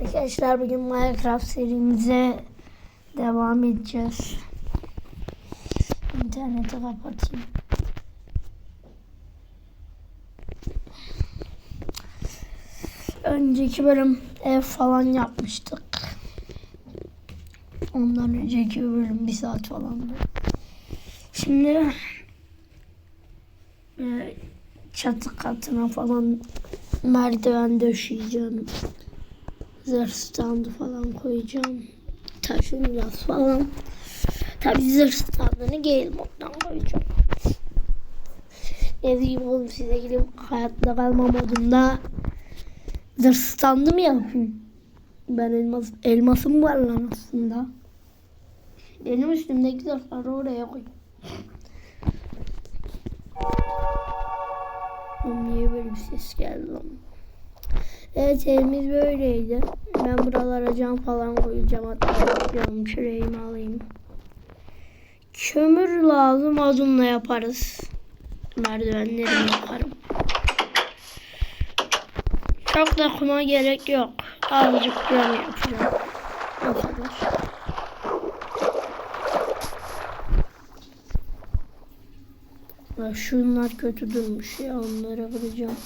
Arkadaşlar bugün Minecraft serimize devam edeceğiz. İnterneti kapatayım. Önceki bölüm ev falan yapmıştık. Ondan önceki bölüm bir saat falandı. Şimdi e, çatı katına falan merdiven döşeyeceğim. Zırh standı falan koyacağım. Taşınacağız falan. Tabi zırh standını gale moddan koyacağım. Ne diyeyim oğlum size gideyim hayatta kalma modunda zırh standı mı yapayım? Ben elmas, elmasım var lan aslında. Benim üstümdeki zırhları oraya koy. Niye böyle bir ses geldi lan? Evet evimiz böyleydi. Ben buralara cam falan koyacağım. Hatta cam küreğimi alayım. Kömür lazım. Odunla yaparız. Merdivenlerimi yaparım. Çok da kuma gerek yok. Azıcık cam yapacağım. O kadar. Şunlar kötü durmuş ya. Onları kıracağım.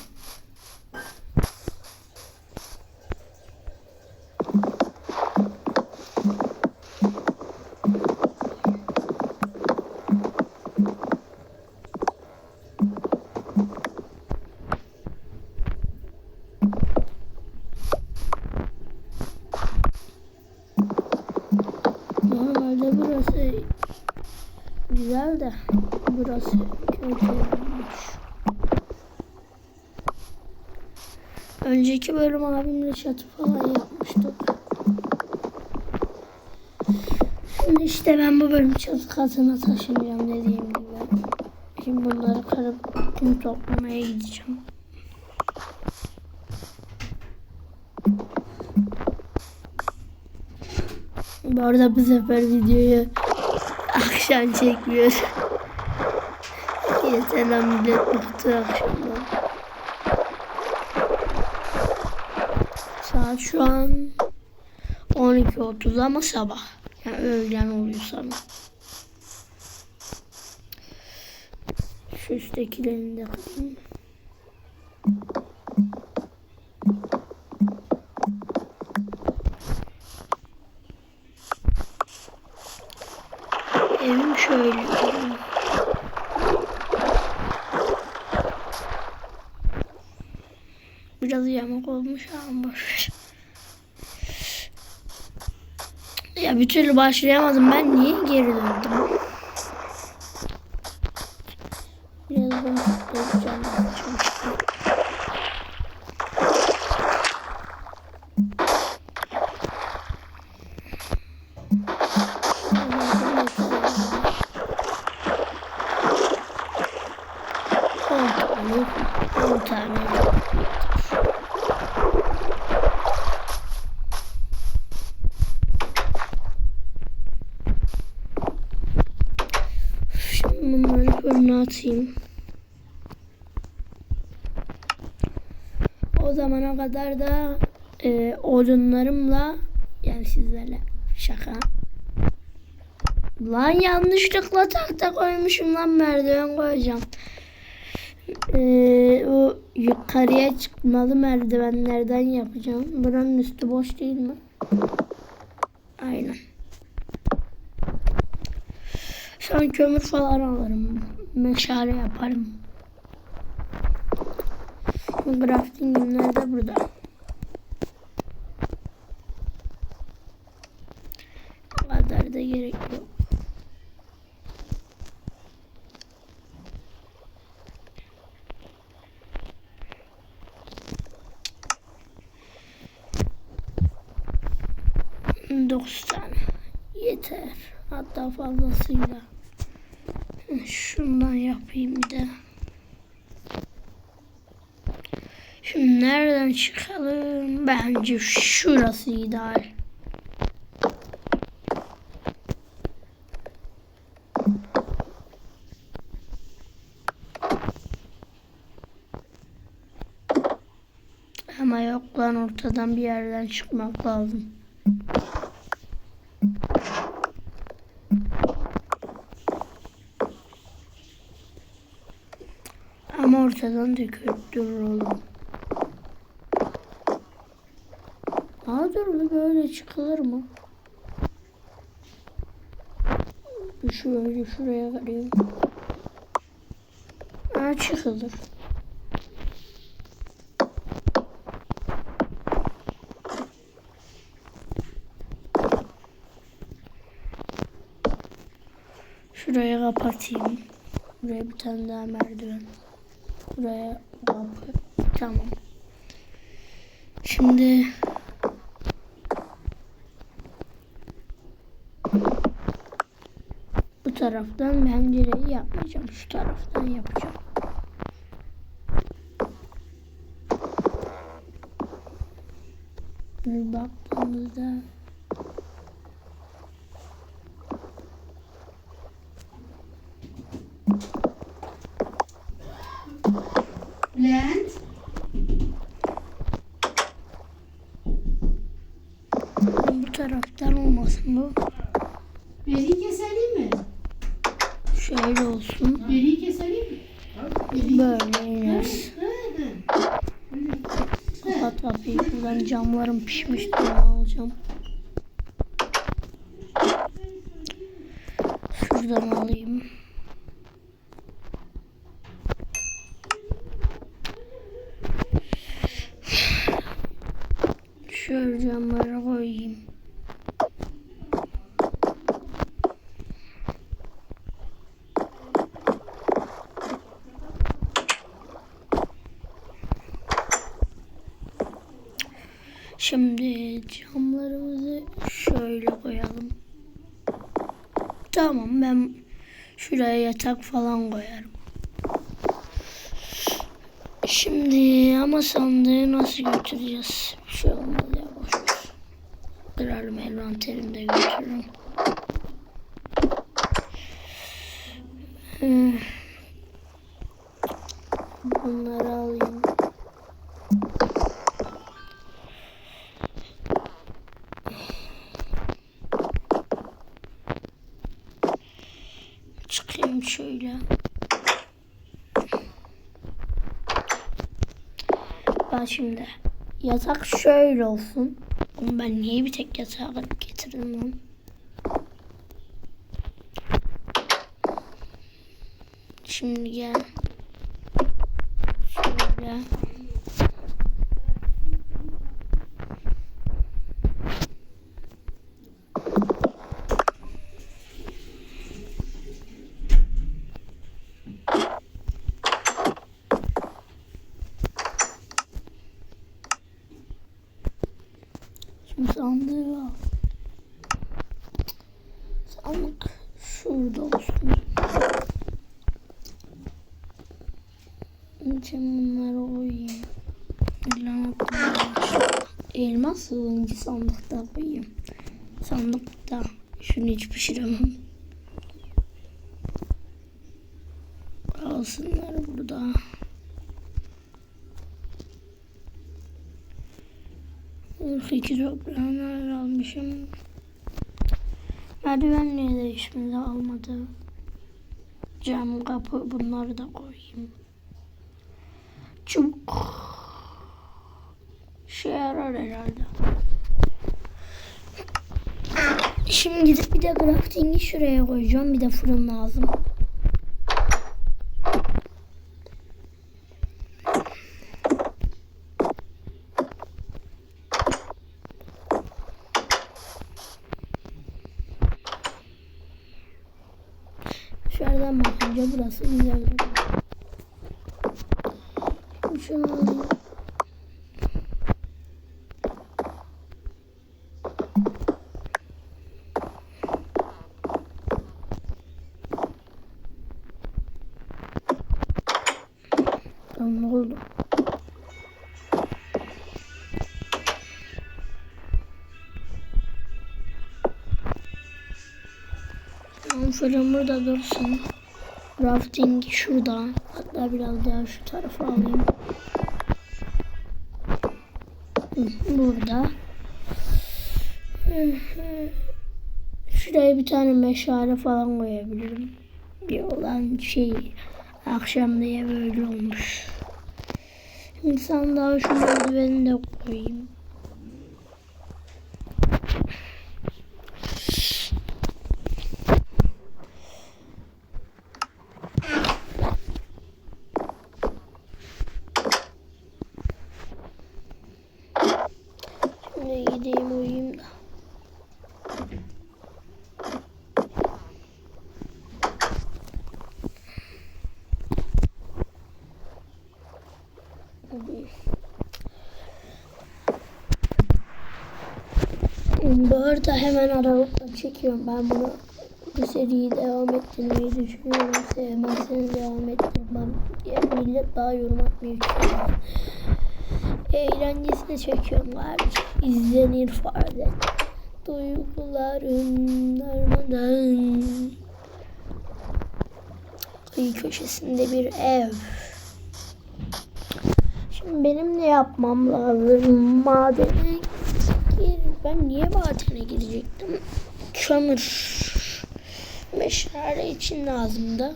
Normalde burası güzel de burası kötü olmuş. Önceki bölüm abimle çatı falan yapmıştık. Şimdi işte ben bu bölüm çatı katına taşınacağım dediğim gibi. Şimdi bunları kırıp kum toplamaya gideceğim. Bu arada bu sefer videoyu akşam çekmiyor. Yeter lan millet bıktı akşamdan. Saat şu an 12.30 ama sabah. Yani öğlen oluyor sana. Şu üsttekilerini de kırayım. Evim şöyle. Biraz yamuk olmuş ama boş. ver. Ya bir türlü başlayamadım. Ben niye geri döndüm? Bunları fırına atayım. O zamana kadar da e, odunlarımla yani sizlerle şaka. Lan yanlışlıkla tahta koymuşum lan merdiven koyacağım. Ee, o yukarıya çıkmalı merdivenlerden yapacağım. Buranın üstü boş değil mi? Aynen. An kömür falan alırım. Meşale yaparım. Bu craftingimler de burada. Kadar da gerek yok. Dokuz tane. Yeter. Hatta fazlasıyla. Şundan yapayım bir de. Şimdi nereden çıkalım? Bence şurası ideal. Ama yok lan ortadan bir yerden çıkmak lazım. Ama ortadan dökülüp durur oğlum. Aa dur bir böyle çıkılır mı? Şöyle şuraya vereyim. Aa çıkılır. Şuraya kapatayım. Buraya bir tane daha merdiven. Buraya. Tamam. Şimdi bu taraftan pencereyi yapmayacağım. Şu taraftan yapacağım. Bir baktığımızda Bülent. bu taraftan olmasın bu. Beni keselim mi? Şöyle olsun. Beni keselim mi? Beni- Böyle ineriz. Hı hı. Kapat kapıyı. Şuradan camlarım pişmiştir. onu alacağım. Şuradan alayım. Şöyle camlara koyayım. Şimdi camlarımızı şöyle koyalım. Tamam ben şuraya yatak falan koyarım. Şimdi ama sandığı nasıl götüreceğiz? Bir şey olmaz ya boş ver. Kırarım envanterimde götürürüm. Hmm. Bunları alayım. Çıkayım şöyle. Ben şimdi yatak şöyle olsun. Ama ben niye bir tek yatağı getirdim lan? Şimdi gel. Şöyle. Şimdi sandığı al. Sandık şurada olsun. Şimdi bunları koyayım. Elma Elmas sığınca sandıkta koyayım. Sandıkta. Şunu hiç pişiremem. Kalsınlar burada. iki toprağını almışım. Merdivenliği de hiçbirini almadı. Cam, kapı bunları da koyayım. Şey yarar herhalde. Şimdi bir de crafting'i şuraya koyacağım. Bir de fırın lazım. Dışarıdan bakınca burası güzel. Şunu. Tamam ne oldu? Tamam fırın burada dursun. Rafting şurada. Hatta biraz daha şu tarafa alayım. Burada. Şuraya bir tane meşale falan koyabilirim. Bir olan şey akşam diye böyle olmuş. Sandığa şu merdiveni de koyayım. Şimdi gideyim uyuyayım da. Bu arada hemen aralıkla çekiyorum. Ben bunu bu seriyi devam ettirmeyi düşünüyorum. Sevmezseniz devam ettirmem. Yani millet daha yorum atmıyor. çünkü. Eğlencesine çekiyorum kardeşim. İzlenir fare. Duygularım darmadan. Kıyı köşesinde bir ev. Şimdi benim ne yapmam lazım? Madene. Ben niye madene girecektim? Kömür. Meşale için lazımdı.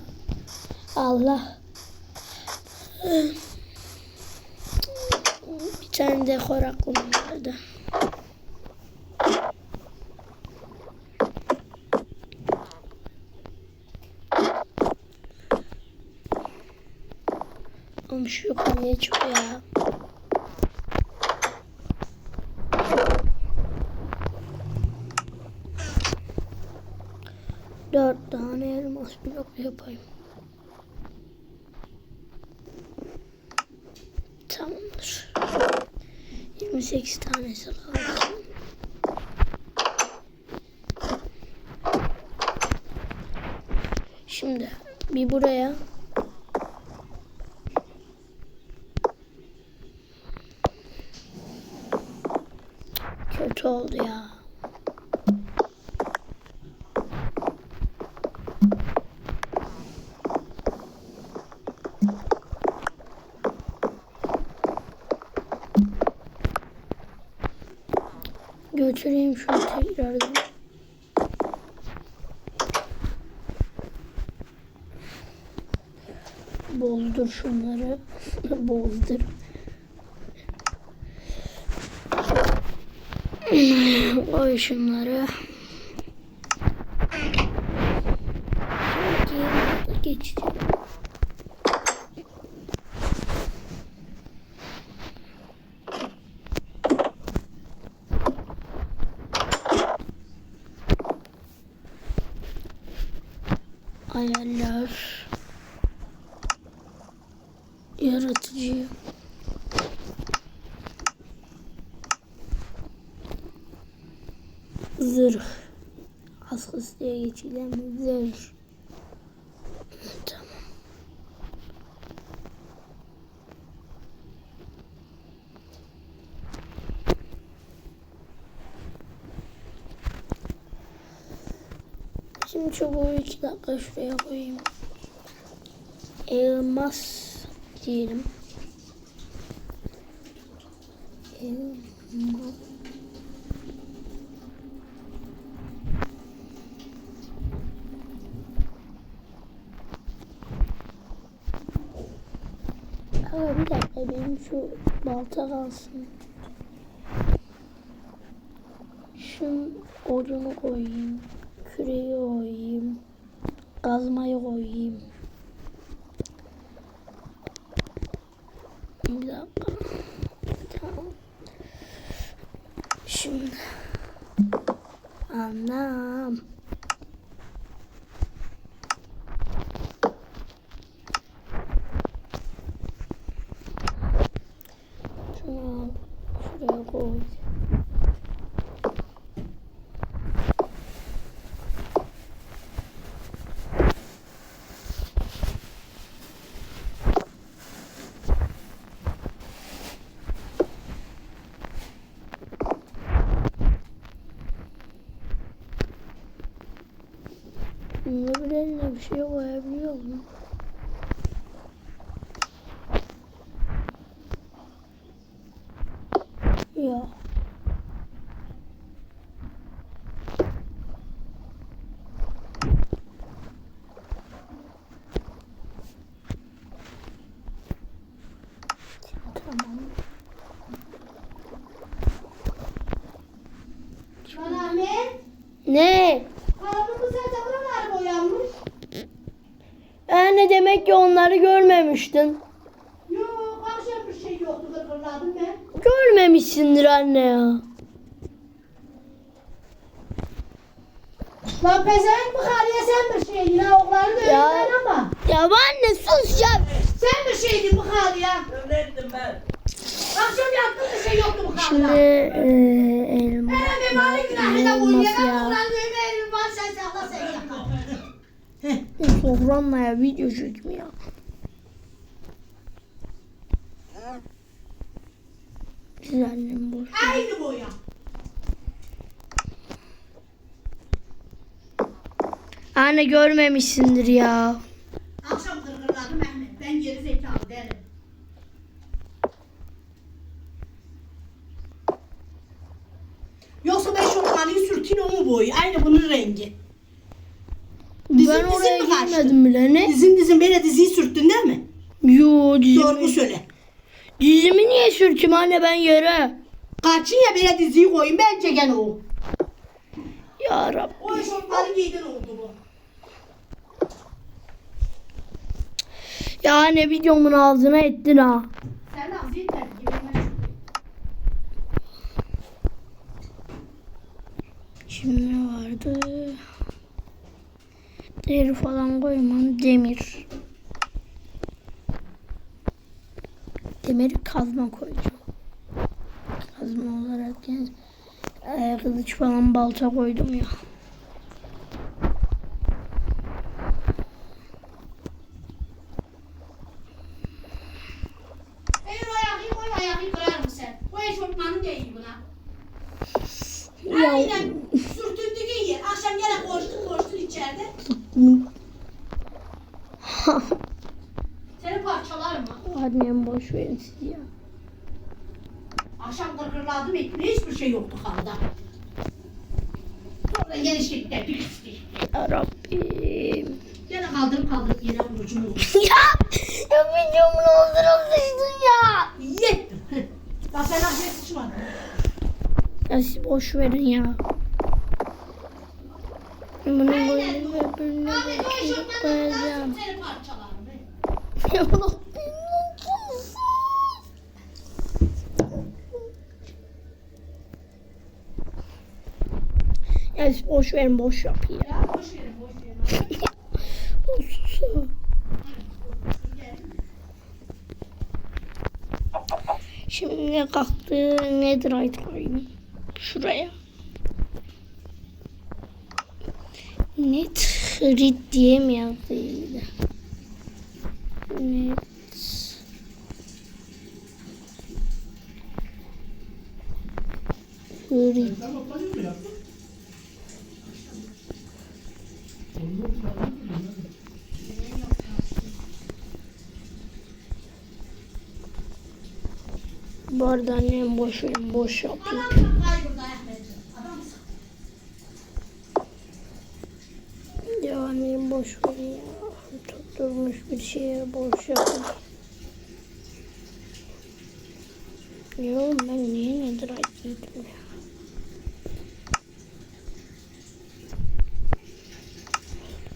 Allah. Bir tane dekor aklım vardı. Oğlum şu yukarıya ya. Dört tane blok yapayım. Tamamdır. 28 tanesi kaldı. Şimdi bir buraya kötü oldu ya. Götüreyim şunu tekrardan. Boldur şunları. Boldur. Koy şunları. Şimdi geçeceğim. Ayarlar. Yaratıcı. Zırh. Diye geçilen bir zırh. Şimdi çubuğu iki dakika şuraya koyayım. Elmas diyelim. Elmas. Ama bir dakika benim şu balta kalsın. Şu odunu koyayım. Küreği koyayım. Kazmayı koyayım. Bir dakika. Tamam. Şimdi. Anam. Şunu al. Bunları bile bir şey koyabiliyor mu? Yok. Ne? Demek ki onları görmemiştin. Yok akşam bir şey yoktu gırgırladım ben. Görmemişsindir anne ya. Lan pezevenk mi Haliye sen bir şeydin ha oğlanı da Ya. ama. Ya anne sus ya. Sen bir şeydin bu Haliye. Öğrettim ben. Akşam yaptığın bir şey yoktu bu Şimdi Haliye. e, elma. Ben de mali günahına elmas uyuyarak ya. oğlan dövme elimi var sen sakla sen ya video çekmiyor. Güzelliğim boş. Aynı boya. Anne görmemişsindir ya. Akşam gırgırladım Mehmet. Ben geri zekalı derim. Yoksa ben şu oğlanı sürtün o mu boyu? Aynı bunun rengi. Dizin ben dizin oraya mi kaçtı? girmedim bile ne? Dizin dizin böyle diziyi sürttün değil mi? Yo dizimi. Doğru söyle. Dizimi niye sürtüm anne ben yere? Kaçın ya böyle diziyi koyun. Bence gene o. Ya Rabbi. O eşofmanı giydin oldu bu. Ya anne videomun ağzına ettin ha. Sen az yeter. Şimdi ne vardı? Deri falan koymam. Demir. Demiri kazma koyacağım. Kazma olarak yani e, kılıç falan balta koydum ya. Ya Aynen sürtündüğün yer. Akşam gene koştun koştun içeride. Seni parçalar mı? annem boş verin siz ya. Akşam gırgırladım etme hiçbir şey yoktu halda. Sonra geniş gitti bir kısmı. Ya Rabbim. Gene kaldırıp kaldırıp yine vurucum oldu. ya, ya videomun ağzına sıçtın ya. Yettim. Bak sen ahmet sıçmadın. Ya siz boş verin ya. Bunu Aynen. böyle birbirine Ahmet o bakıp koyacağım. Ya boş verin boş yapayım. Ya boş verin boş verin. Olsun. Şimdi kalktı nedir ait koyayım şuraya. Net hrit diye mi yazdıydı? Net hrit. Bu arada annem boş boş yapayım. Boş verin ya. Tutturmuş bir şeye boş yapayım. Yo ben niye nedir giydim ya?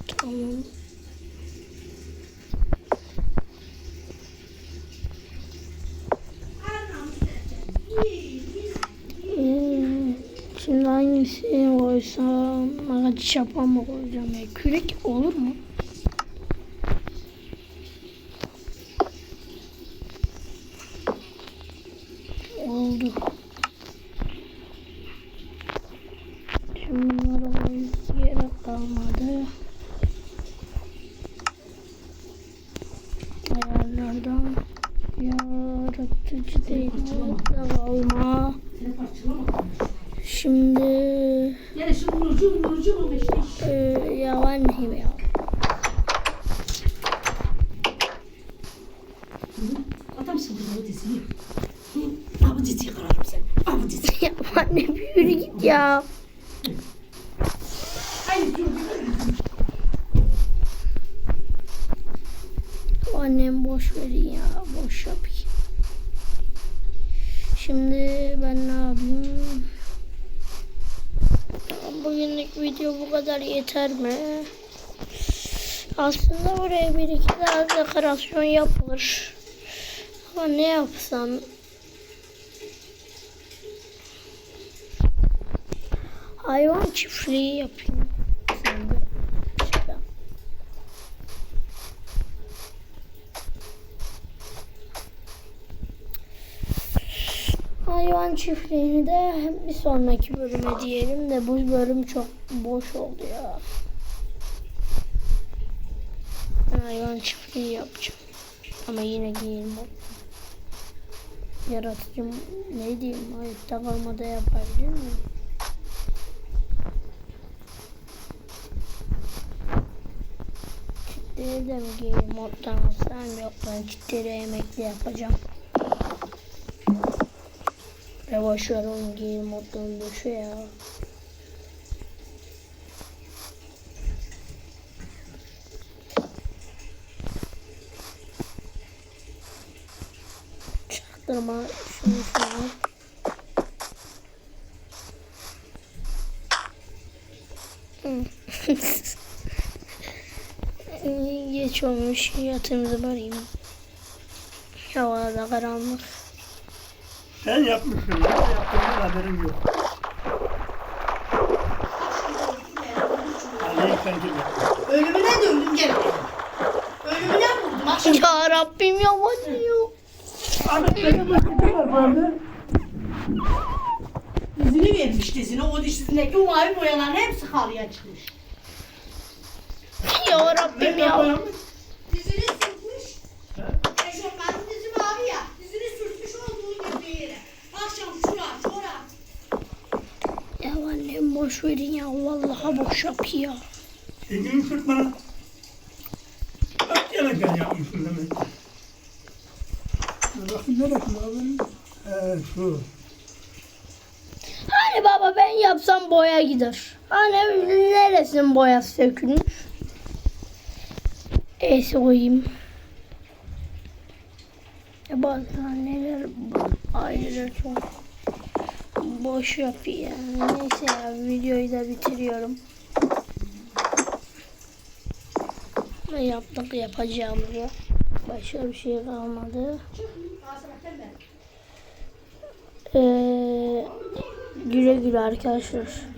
Tamam. Hmm, Şimdi hangisini koysam, ağaç şapa mı koyacağım ya? Kürek olur mu? Oldu. Şimdi arabayı yere kalmadı. Ayarlardan yaratıcı değil. Orada kalma. Seni parçalamadım. Şimdi Gene şu vurucu vurucu olmuş işte. e, ya anne ya. Adamsın burada bu diziyi. Hı? Ha bu diziyi kırarım sen. Ha bu diziyi. Ya anne bir yürü git ya. Hayır dur. Annem boş verin ya. Boş yapayım. Şimdi ben ne yapayım? bugünlük video bu kadar yeter mi? Aslında buraya bir iki daha dekorasyon yapılır. Ama ne yapsam? Hayvan çiftliği yapayım. Şimdi. Şöyle. Hayvan çiftliğini de bir sonraki bölüme diyelim de bu bölüm çok boş oldu ya. Hayvan çiftliği yapacağım. Ama yine giyeyim o. Yaratıcı ne diyeyim hayatta kalmada yapabilir miyim? Kitleri de mi giyeyim moddan alsam yok ben kitleri emekli yapacağım. Ya boş ver oğlum giyim moddan düşü ya. Çaktırma şunu şunu. Geç olmuş yatağımızı varayım. Hava da karanlık. Sen yapmışsın. Ben yaptığımdan haberim yok. Ölümüne ölüm gelmedi. Ölümüne vurdum. Akşam Ya Rabbim yavaşlıyor. Ahmet benim vaktim var vardı. dizini vermiş dizini. O dizindeki o mavi boyaların hepsi halıya çıkmış. Ya Rabbim ya. Dizini sürtmüş. Eşofmanın dizi mavi ya. Dizini sürtmüş olduğu gibi yere. Akşam şura şura. Ya annem boş verin ya. Vallahi boş yap ya. Elini sırtmana. Kaç yanıken yapmışsın demek. Bakın neresi abi? Ee, şu. Hani baba ben yapsam boya gider. Hani neresinin boyası sökülmüş? Neyse koyayım. Ya bazı anneler aileler çok boş yapıyor yani. Neyse ya videoyu da bitiriyorum. Ne yaptık yapacağımızı. Başka bir şey kalmadı. Ee, güle güle arkadaşlar.